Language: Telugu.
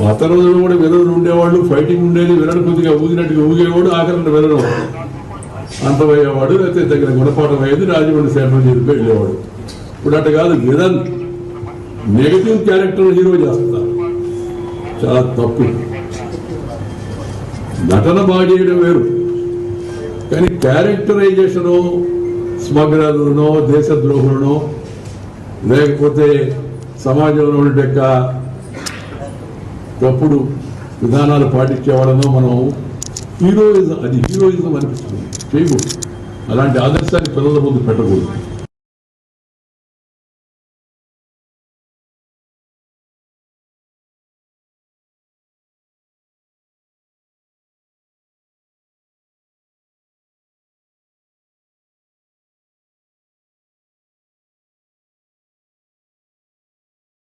పాత రోజుల్లో కూడా విలన్లు ఉండేవాళ్ళు ఫైటింగ్ ఉండేది విలన్ కొద్దిగా ఊగినట్టుగా ఊగేవాడు ఆఖరణ విలను అంతమయ్యేవాడు లేకపోతే తగిన గుణపాఠం అయ్యేది రాజమండ్రి సేపం చెప్పి వెళ్ళేవాడు. ఇప్పుడు అట్ట కాదు విరన్ నెగటివ్ క్యారెక్టర్ హీరో చేస్తున్నారు చాలా తప్పు. నటన బాగా చేయడం వేరు. కానీ క్యారెక్టరైజేషను స్మగ్లర్లను దేశద్రోహులను లేకపోతే సమాజంలో ఉండే తప్పుడు విధానాలు పాటించే వాళ్ళను మనం హీరోయిజం అది హీరోయిజం అనిపిస్తుంది చేయకూడదు. అలాంటి ఆదర్శాన్ని పిల్లల ముందు పెట్టకూడదు.